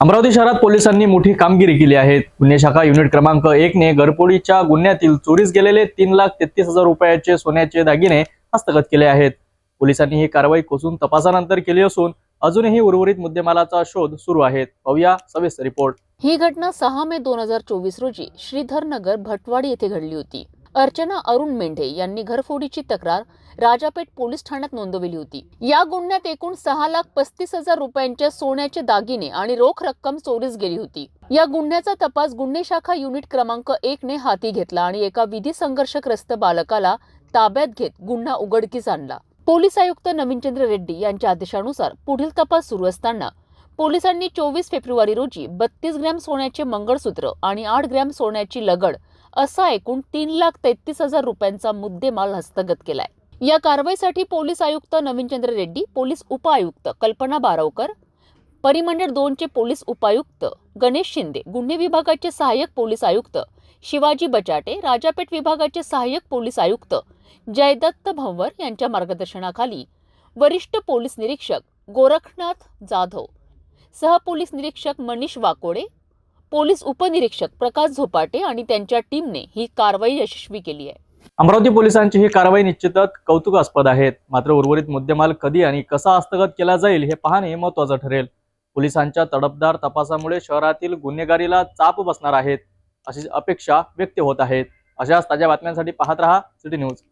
अमरावती शहरात पोलिसांनी मोठी कामगिरी केली आहे. गुन्हे शाखा युनिट क्रमांक एक ने घरफोडीच्या गुन्ह्यातील चोरीस गेलेले तीन लाख तेहतीस हजार रुपयाचे सोन्याचे दागिने हस्तगत केले आहेत. पोलिसांनी ही कारवाई कोसून तपासानंतर केली असून अजूनही उर्वरित मुद्देमालाचा शोध सुरू आहे पाहूया सविस्तर रिपोर्ट. ही घटना सहा मे दोन हजार चोवीस रोजी श्रीधरनगर भटवाडी येथे घडली होती. अर्चना अरुण मेंढे यांनी घरफोडीची तक्रार राजापेठ पोलीस ठाण्यात नोंदवली होती. या गुन्ह्यात एकूण सहा लाख पस्तीस हजार रुपयांच्या सोन्याचे दागिने आणि रोख रक्कम चोरीस गेली होती. या गुन्ह्याचा तपास गुन्हे शाखा युनिट क्रमांक एक ने हाती घेतला आणि एका विधी संघर्षग्रस्त बालकाला ताब्यात घेत गुन्हा उघडकीस आणला. पोलीस आयुक्त नवीनचंद्र रेड्डी यांच्या आदेशानुसार पुढील तपास सुरू असताना पोलिसांनी चोवीस फेब्रुवारी रोजी बत्तीस ग्रॅम सोन्याचे मंगळसूत्र आणि आठ ग्रॅम सोन्याची लगड असा एकूण तीन लाख तेहतीस हजार रुपयांचा मुद्देमाल हस्तगत केलाय. या कारवाईसाठी पोलीस आयुक्त नवीनचंद्र रेड्डी पोलीस उपआयुक्त कल्पना बारवकर परिमंडळ दोनचे पोलीस उपायुक्त गणेश शिंदे गुन्हे विभागाचे सहाय्यक पोलीस आयुक्त शिवाजी बचाटे राजापेठ विभागाचे सहाय्यक पोलीस आयुक्त जयदत्त भंवर यांच्या मार्गदर्शनाखाली वरिष्ठ पोलीस निरीक्षक गोरखनाथ जाधव सहपोलीस निरीक्षक मनीष वाकोडे पोलीस उपनिरीक्षक प्रकाश झोपाटे आणि त्यांच्या टीमने ही कारवाई यशस्वी केली आहे. अमरावती पोलिसांची ही कारवाई निश्चितच कौतुकास्पद आहे मात्र उर्वरित मुद्देमाल कधी आणि कसा हस्तगत केला जाईल हे पाहणे महत्वाचं ठरेल. पोलिसांच्या तडपदार तपासामुळे शहरातील गुन्हेगारीला चाप बसणार आहेत अशी अपेक्षा व्यक्त होत आहेत. अशाच ताज्या बातम्यांसाठी पाहत रहा सिटी न्यूज.